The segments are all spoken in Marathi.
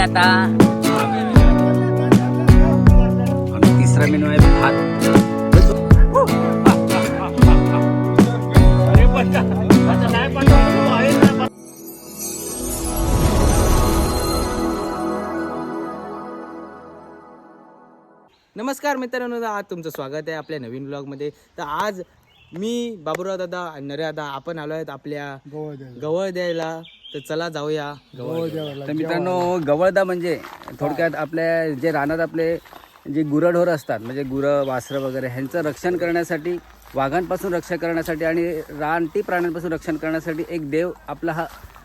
आता. आणि तिसरा मेनू आहे भात. नमस्कार मित्रांनो आज तुमचं स्वागत आहे आपल्या नवीन ब्लॉगमध्ये तर आज मी बाबूराव दादा आणि नरे दादा आपण आलो आहेत आपल्या गवळ द्यायला तर चला जाऊया. गवळ तर मित्रांनो गवळदा म्हणजे थोडक्यात आपल्या जे रानात आपले जे गुरढोर असतात म्हणजे गुरं वासरं वगैरे ह्यांचं रक्षण करण्यासाठी वाघांपासून रक्षण करण्यासाठी आणि रानटी प्राण्यांपासून रक्षण करण्यासाठी एक देव आपला हा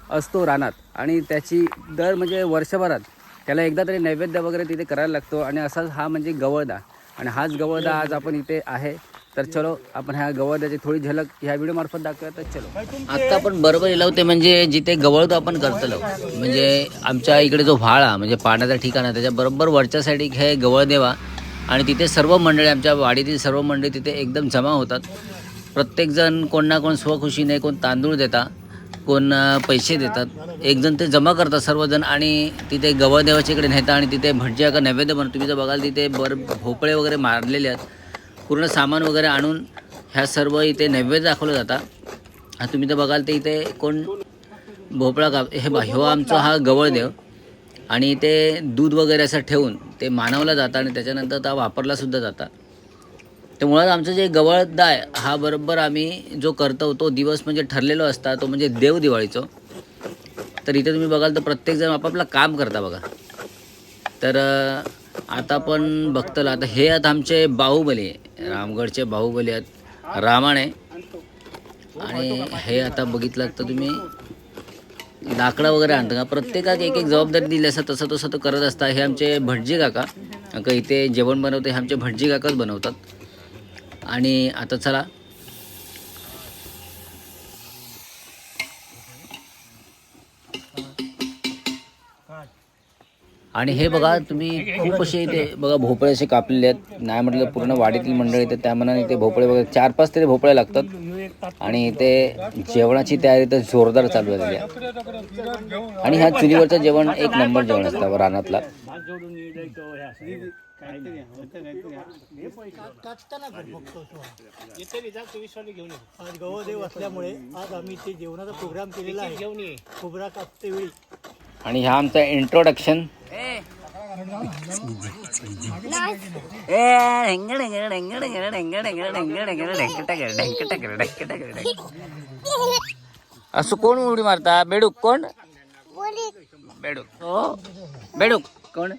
असतो रानात. आणि त्याची दर म्हणजे वर्षभरात त्याला एकदा तरी नैवेद्य वगैरे तिथे करायला लागतो. आणि असाच हा म्हणजे गवळदा. आणि हाच गवळदा आज आपण इथे आहे. तर चलो आपण ह्या गवळद्याची थोडी झलक ह्या व्हिडिओ मार्फत दाखवूया तर चलो. आता आपण बरोबर लावते म्हणजे जिथे गवळतो आपण करतलो. म्हणजे आमच्या इकडे जो व्हाळा म्हणजे पाण्याचा ठिकाण आहे त्याच्या बरोबर वरच्या साईड हे गवळ देवा आणि तिथे सर्व मंडळी आमच्या वाडीतील सर्व मंडळी तिथे एकदम जमा होतात. प्रत्येकजण कोण ना कोण स्वखुशीने कोण तांदूळ देता कोण पैसे देतात. एकजण ते जमा करतात सर्वजण आणि तिथे गवळ देवाच्या इकडे नेतात आणि तिथे म्हणजे भटजी का नैवेद्य बन तुम्ही जर बघाल तिथे बर भोपळे वगैरे मारलेले आहेत. पूर्ण सामान वगैरे आणून ह्या सर्व इथे नैवेद्य दाखवलं जातं. हा तुम्ही तर बघाल तर इथे कोण भोपळा गाव हे बा ह्यो आमचा हा गवळदेव आणि ते दूध वगैरे असं ठेवून ते मानवलं जातं आणि त्याच्यानंतर ता वापरलासुद्धा जाता. तर मुळात आमचं जे गवळदाय हा बरोबर आम्ही जो करतो तो दिवस म्हणजे ठरलेलो असता तो म्हणजे देव दिवाळीचो. तर इथे तुम्ही बघाल तर प्रत्येकजण आपापलं काम करता बघा. तर आता पण बघतलं आता हे आहेत आमचे बाहुबली रामगडचे बाहुबली आहेत रामाणे आणि हे आता बघितलं तर तुम्ही लाकडं वगैरे आणतं का? प्रत्येकाक एक एक जबाबदारी दिली असं तसं तसं तो करत असता. हे आमचे भटजी काका का इथे जेवण बनवते हे आमचे भटजी काकाच बनवतात. आणि आता चला आणि हे बघा तुम्ही खूप असे इथे बघा भोपळे असे कापलेले आहेत. नाही म्हटलं पूर्ण वाडीतील मंडळी तर त्या मनाने इथे भोपळे वगैरे चार पाच तरी भोपळे लागतात. आणि इथे जेवणाची तयारी तर जोरदार चालू झालेली आहे. आणि ह्या चुलीवरचं जेवण एक नंबर जेवण असतं रानातला. आज गवदेव असल्यामुळे आज आम्ही ते जेवणाचा प्रोग्राम केलेला आहे. खोबरा कापते वेळी आणि ह्या आमचा इंट्रोडक्शन असं कोण उडी मारता बेडूक कोण बेडूक हो बेडूक कोण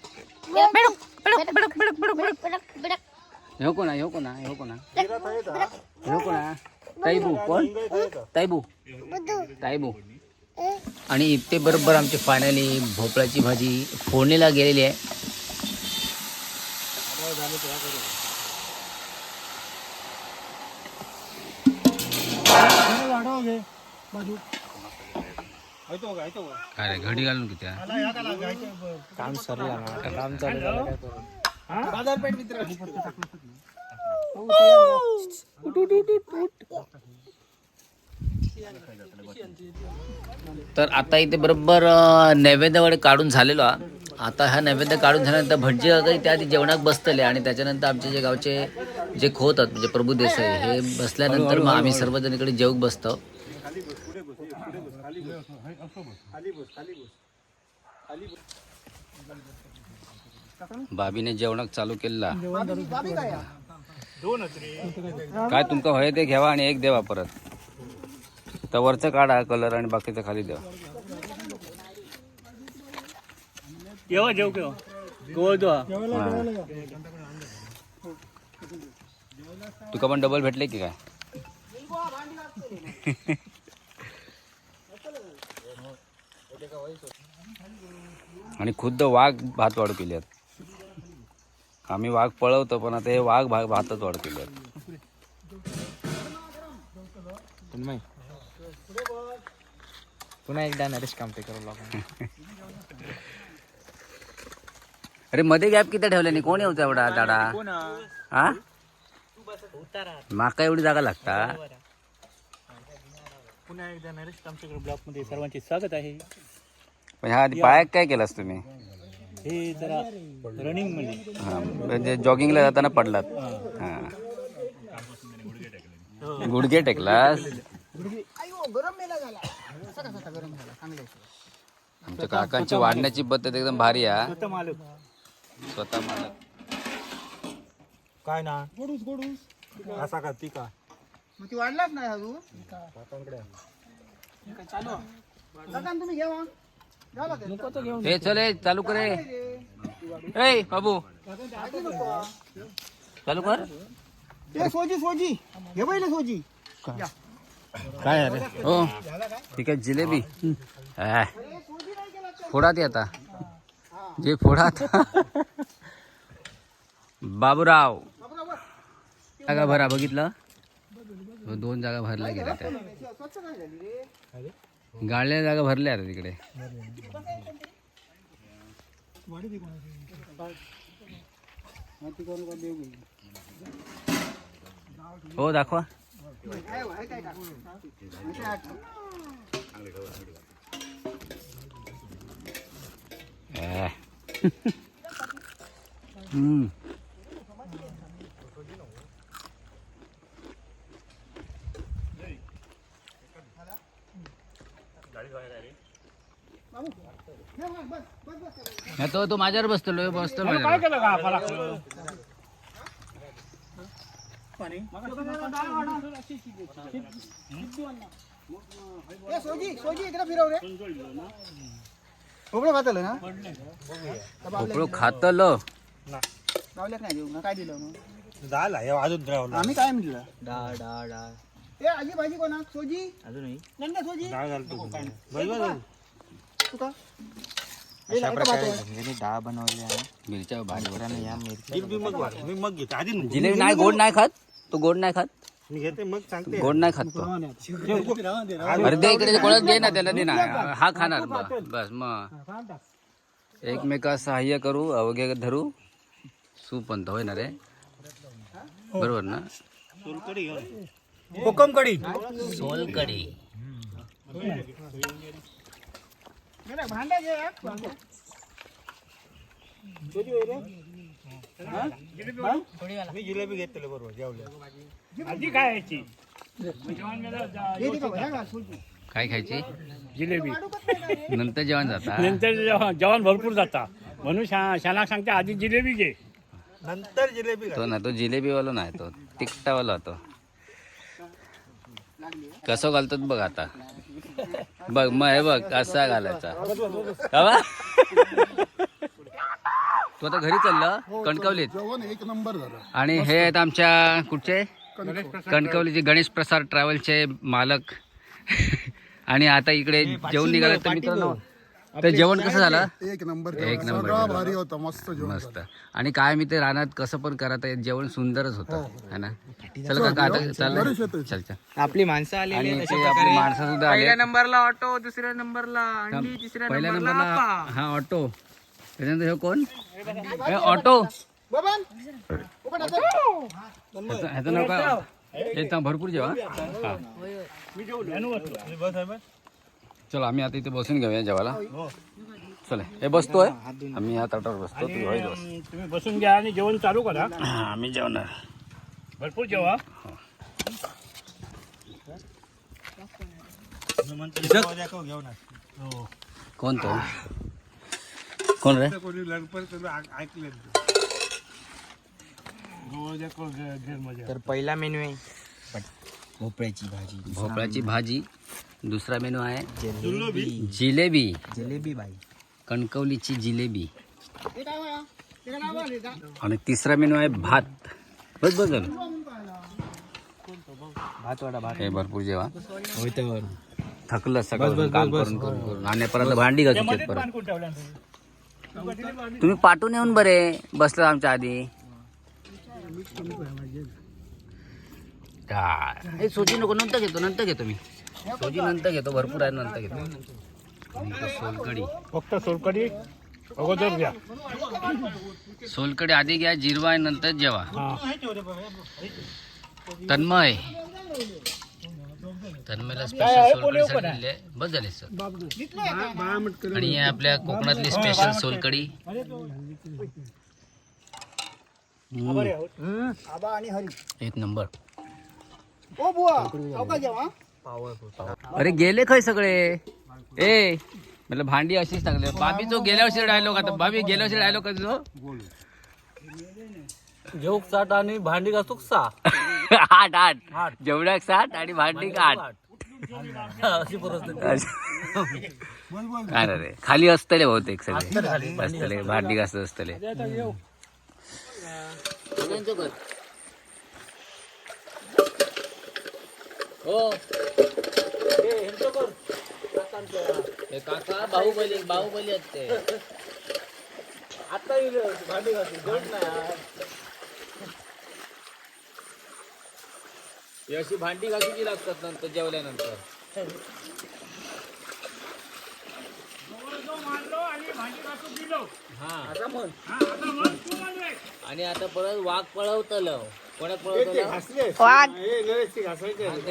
ह्यो कोणा ह्यो कोणा ह्यो कोणा ह्यो कोणा तैबू कोण तैबू तैबू आणि इथे बरोबर आमची फायनली भोपळ्याची भाजी फोडणीला गेलेली आहे. काय रे घडी घालून किती काम सरला ना. काम चालू बाजारपेठ मित्र. तर आता इथे बरोबर नैवेद्य वगैरे काढून झालेलो. आता हा नैवेद्य काढून झाल्यानंतर भटजी वगैरे त्या आधी जेवणात बसतले आणि त्याच्यानंतर आमचे जे गावचे जे खोत आहेत म्हणजे प्रभू देसाई हे बसल्यानंतर मग आम्ही सर्वजण इकडे जेवक बसतो. बाबीने जेवणाक चालू केला काय तुमका हवे ते घ्यावा आणि एक देवा परत. तर वरचं काढा कलर आणि बाकीचं खाली द्या. केव्हा जेव केव्हा तुका पण डबल भेटले की काय? आणि खुद्द वाघ भात वाढ केली आहेत आम्ही वाघ पळवतो पण आता हे वाघ भाग भातच वाढ केली आहेत पुन्हा एकदा नरेश कामते करू लागून अरे मध्ये गॅप किती ठेवल्याने कोण येऊ एवढा दाडा हा? माका एवढी जागा लागता? पुन्हा एकदा नरेश आमच्याकडे ब्लॉकमध्ये सर्वांचे स्वागत आहे. पण ह्या आधी पायाक काय केलास तुम्ही? हे जरा रनिंगमध्ये. हा म्हणजे जॉगिंगला जाताना पडलात. हा. गुडघे टेकलास? आमच्या काकांची वाढण्याची पद्धत एकदम भारी आहे आता मालक. स्वतः मालक. काय ना? गोडूस गोडूस असा का ती का? मग ती वाढलाच नाही अजून. चालू तुम्ही घ्या हे चले चालू करे ए. बाबू. चालू कर. सोजी सोजी. घे पहिले सोजी. काय अरे? हो. ठीक आहे जिलेबी फोडा ती आता. जे फोडा आता. बाबूराव. जागा भरा बघितलं? दोन जागा भरल्या गेल्या त्या. गाळल्या जागा भरल्या आता तिकडे. हो दाखवा. तो तो माझ्यावर बसतो बसतो माझ्यावर सोजी सोजी इकडे फिरव रे. खोबरं खातलं ना? खातल. लावल्यात नाही देऊ ना काय दिलं मग? झाला हे अजून द्रावला. आम्ही काय म्हटलं? डाळ डाळ डाळ ए आजी भाजी कोणा? सोजी? अजूनही? नंदा सोजी? डाळ घालतो बरोबर तू का? ए, लाइट पाहतोय. मिरच्या भारी जिलेबी मग वाढ. मी मग घेते. आधी नको. जिलेबी नाही गोड नाही खात? तू गोड नाही खात? मी घेते मग सांगते. गोड नाही खात तो. अरे दे इकडे कोणाला दे ना त्याला दे ना. हा खाणार ब- बस मग एकमेका सहाय्य करू अवघे धरू. सुपंत होय ना रे. बरोबर ना? कोकम कढी सोलकडी मी जिलेबी घेतले बरोबर जेवल्या. काय खायची? जिलेबी. नंतर जेवण जाता. नंतर जेवण जेवण भरपूर जाता. म्हणून शा शानाक सांगते आधी जिलेबी घे. नंतर जिलेबी तो ना तो जिलेबीवाला नाही तो तिकटावाला होतो. कसं घालतो बघ आता. बघ मग हे बघ कसा घालायचा? तू आता घरी चाललं कणकवलीत. जेवण एक नंबर झालं. आणि हे आहेत आमच्या कुठचे? कणकवलीचे गणेश प्रसाद ट्रॅव्हलचे मालक. आणि आता इकडे जेवण निघालं तर मित्रांनो. तर जेवण कसं झालं? एक नंबर एक. नंबर सगळा. भारी होता मस्त जेवण मस्त. आणि काय मी ते रानात कसं पण करा ते जेवण सुंदरच होतं. है ना? चल काका आता चल बरेच. चल चल. आपली माणसं आणि आलेली ते आपली माणसं सुद्धा आली नंबरला ऑटो दुसऱ्या नंबरला अंडी तिसऱ्या पहिल्या नंबरला हा ऑटो. त्याच्यानंतर हे कोण? हे ऑटो. बबन ह्याचं ह्याचं नाव काय? हे तर भरपूर जेवा. हा. चल आम्ही आता इथे बसून घेऊया जेवायला. चल हे बसतोय. आम्ही ह्या ताटावर बसतो. तू होय बस तुम्ही बसून घ्या आणि जेवण चालू करा. हा, आम्ही जेवणार. भरपूर जेवा. घेऊन कोण तो? कोण रे? ऐकले तर पहिला मेन्यू आहे. भोपळ्याची भाजी. भोपळ्याची भाजी. दुसरा मेनू आहे जिलेबी. जिलेबी? जिलेबी. बाई. कणकवलीची जिलेबी. आणि तिसरा मेनू आहे भात. बस बस झालं. भात वाडा भात. हे भरपूर जेवा. थकलं सगळं काम करून करून करून. आणि परत भांडी घासून परत तुम्ही पाठवून येऊन बरे बसलं आमच्या आधी. काय? सोजी नको नंतर घेतो नंतर घेतो मी. सोजी नंतर घेतो भरपूर आहे नंतर घेतो. सोलकडी फक्त सोलकडी अगोदर घ्या. सोलकडी आधी घ्या जिरवा नंतर जेवा. हा. तन्मय. तन्मयला स्पेशल सोलकडी दिली आहे. बस झाले सर. आणि ही आपल्या कोकणातली स्पेशल सोलकडी आबा आणि हरी. एक नंबर. ओ बुवा चौका जेव्हा अरे गेले खय सगळे? ए म्हटलं भांडी अशीच टाकले बाबी तो गेल्या वर्षी डायलॉग आता बाबी गेल्या वर्षी डायलॉग कधी तो घेऊ साठ आणि भांडी घासू सा. आठ आठ. जेवढ्या साठ आणि भांडी आठ. काय रे खाली असतले बहुतेक सगळे. असतले भांडी घासत असतले हो. काका बाहुबली बाहुबली आहेत ते. आता येईल भांडी घासू जड नाही ही अशी भांडी घासूची लागतात नंतर जेवल्यानंतर. हा. आणि आता परत वाघ पळवतलं. कोणाक पळवतलं? ते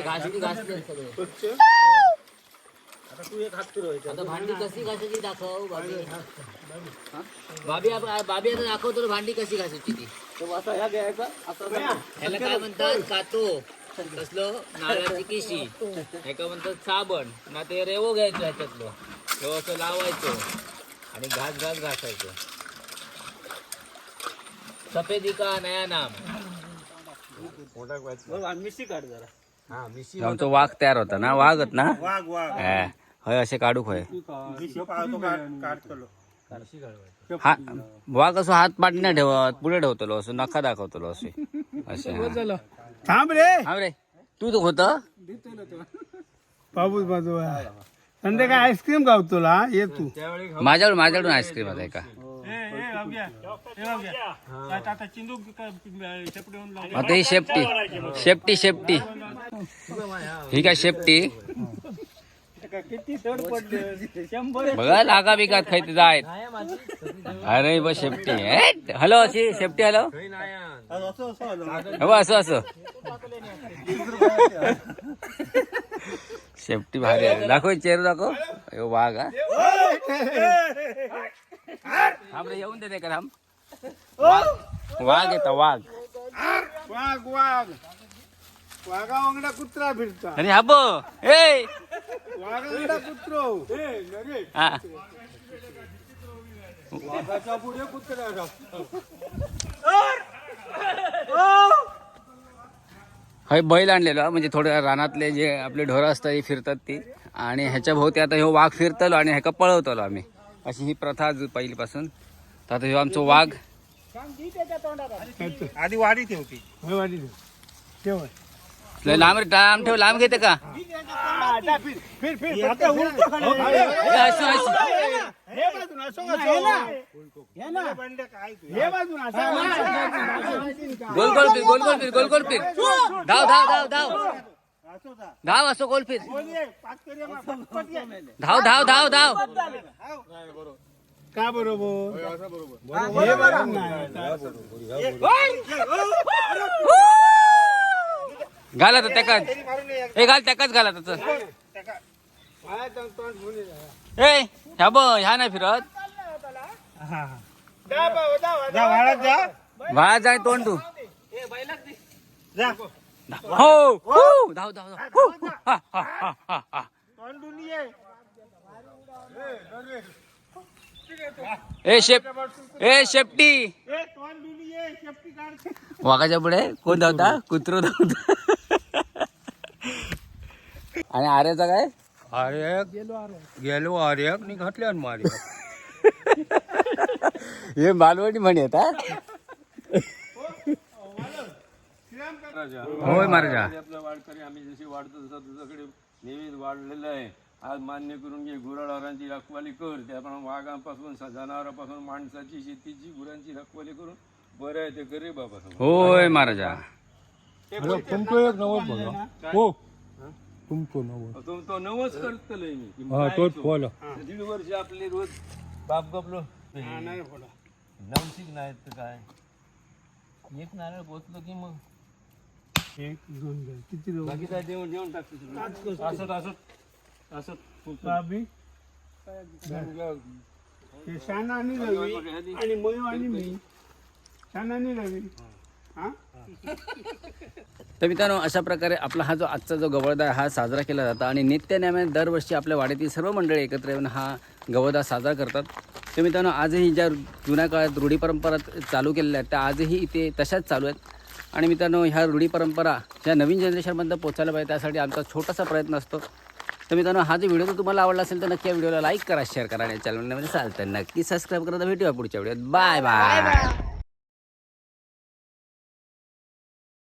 घासली घासले सगळे. आता भांडी कशी घासायची दाखव बाबी हा? बाबी आप- बाबी आता दाखवतो भांडी कशी घासायची ती. ह्याला काय म्हणतात? कातो. कसलं नारळाची किशी ह्याका म्हणतात साबण ना ते रेवो घ्यायचं ह्याच्यातलं. रेवो असं लावायचं आणि घास घास घासायचं. सफेदी का नया नाम? आमचा वाघ तयार होता ना वाघत ना? हा. हय असे काढूक होय. हा वाघ असं हात पाठ नाही ठेवत पुढे ठेवतलो असं नका दाखवतलो असे. असे हा. थांब रे. हा रे. तू तो होत पाऊस बाजू संध्याकाळी आईस्क्रीम गाव तुला ये तू. माझ्याकडून माझ्याकडून आईस्क्रीम आता का? आता चिंदू शेपटी आता ही शेपटी. शेपटी शेपटी. ही काय शेपटी? किती चढ पडले. शंभर बघा लागा बिगात खायचे जायत अरे बस शेपटी. हेट. हॅलो अशी शेपटी हॅलो हो असं असं. शेपटी भारी आहे. दाखव चेहरा दाखव. अयो वाघ हा. थांब रे येऊन दे का थांब वाघ वाघ येता वाघ. वाघ वाघ. वाघा वांगडा कुत्रा फिरता. आणि हा बो ए! कुत्रो. हा. वाघाच्या पुढे कुत्रा हय बैल आणलेलो म्हणजे थोड्या रानातले जे आपले ढोरं असतात ते फिरतात ती. आणि ह्याच्या भोवती आता ह्यो वाघ फिरतलो आणि ह्याका पळवतलो आम्ही. अशी ही प्रथा पहिलीपासून. तर आता ह्यो आमचो वाघ. आधी वाढी ठेवती वाढी ठेव ठेव लय लांब रे लांब ठेव लांब घेते का. हे असो हे असं गोल गोल फिर गोल गोल फिर गोल गोल फिर धाव धाव धाव धाव धाव असो गोल फिर धाव धाव धाव धाव का बरोबर हे बाजून नाही घाला तर त्याकाच. ए घाल त्याकाच घाला त्याच. ए ह्या ब ह्या नाही फिरत. जा बाळा जाय तोंड तू हो हो. धाव धाव धाव. हो, हो. हा, हा, हा, हा, हा. ए शेप ए शेपटी. वाघाच्या पुढे कोण धावता? कुत्रो धावता. आणि आर्याचा काय? अरे गेलो अरे नि घातल्या मारे. हे मालवणी म्हणे आता. होय महाराजा आपल्या वाढकरी आम्ही जशी वाढतो तसं तुझ्याकडे नेहमीच वाढलेलं आहे. आज मान्य करून घे गुराढोरांची रखवाली कर. त्याप्रमाणे वाघांपासून जनावरांपासून माणसाची शेतीची गुरांची रखवाली करून. बरं आहे ते करे बाबा. होय महाराजा तुमचं एक नवस बघा हो. तुमचं नवस. तो तो नवस करतलंय मी. हा काय तोच तो? फॉल दीड वर्ष आपले रोज बाप गपलो. नवशिक नाही तर काय? एक नारळ पोचलो की मग? एक दोन. किती देऊ बाकीचा देऊन देऊन टाकतो असत असत. असत बाबी? हे शाना आणि रवी आणि मयो आणि मी. शाना आणि रवी. हा तर मित्रांनो अशा प्रकारे आपला हा जो आजचा जो गवळदा हा साजरा केला जातो आणि नित्यनेमाने दरवर्षी आपल्या वाड्यातील सर्व मंडळी एकत्र येऊन हा गवळदा साजरा करतात. तर मित्रांनो आजही ज्या जुन्या काळात रूढी परंपरा चालू केलेल्या आहेत त्या आजही इथे तशाच चालू आहेत. आणि मित्रांनो ह्या रूढी परंपरा ह्या नवीन जनरेशनपर्यंत पोचायला पाहिजे त्यासाठी आमचा छोटासा प्रयत्न असतो. तर मित्रांनो हा जो व्हिडिओ जर तुम्हाला आवडला असेल तर नक्की या व्हिडिओला लाईक करा शेअर करा आणि चॅनलमध्ये म्हणजे चालतं. नक्की सबस्क्राईब करा तर भेटूया पुढच्या व्हिडिओत. Bye bye.